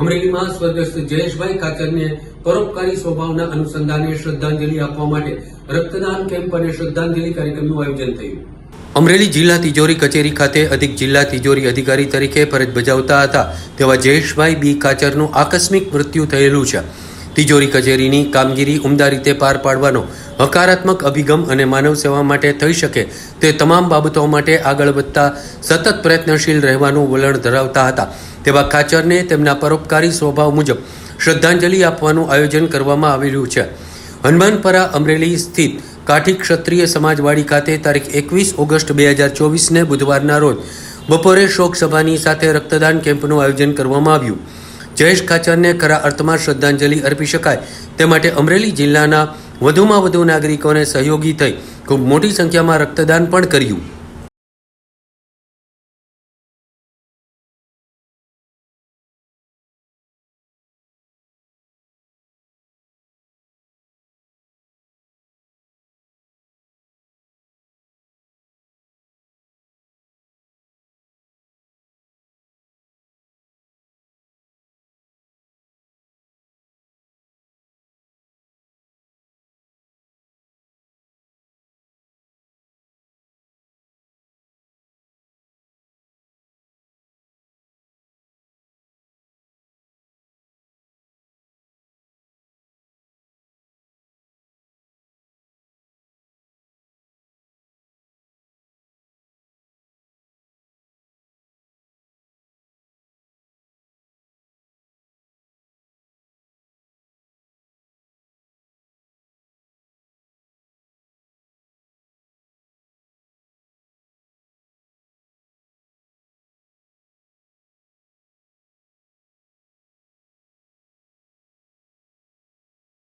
અમરેલીમાં સ્વર્ગસ્થ જયેશભાઈ કાચરને પરોપકારી સ્વભાવના અનુસંધાને શ્રદ્ધાંજલિ આપવા માટે રક્તદાન કેમ્પ અને શ્રદ્ધાંજલિ કાર્યક્રમનું આયોજન થયું. અમરેલી જિલ્લા તિજોરી કચેરી ખાતે અધિક જિલ્લા તિજોરી અધિકારી તરીકે ફરજ બજાવતા હતા, તેવા જયેશભાઈ બી કાચરનું આકસ્મિક મૃત્યુ થયેલું છે. તિજોરી કચેરીની કામગીરી ઉમદા રીતે પાર પાડવાનો હકારાત્મક અભિગમ અને માનવ સેવા માટે થઈ શકે તે તમામ બાબતો માટે આગળ વધતા સતત પ્રયત્નશીલ રહેવાનું વલણ ધરાવતા હતા. તેવા ખાચરને તેમના પરોપકારી સ્વભાવ મુજબ શ્રદ્ધાંજલિ આપવાનું આયોજન કરવામાં આવેલું છે. હનુમાનપરા અમરેલી સ્થિત કાઠી ક્ષત્રિય સમાજવાડી ખાતે તારીખ એકવીસ ઓગસ્ટ બે હજાર ચોવીસને બુધવારના રોજ બપોરે શોક સભાની સાથે રક્તદાન કેમ્પનું આયોજન કરવામાં આવ્યું. જયેશ ખાચરને ખરા અર્થમાં શ્રદ્ધાંજલિ અર્પી શકાય. તે માટે અમરેલી જિલ્લાના વધુમાં વધુ નાગરિકોને સહયોગી થઈ ખૂબ મોટી સંખ્યામાં રક્તદાન પણ કર્યું.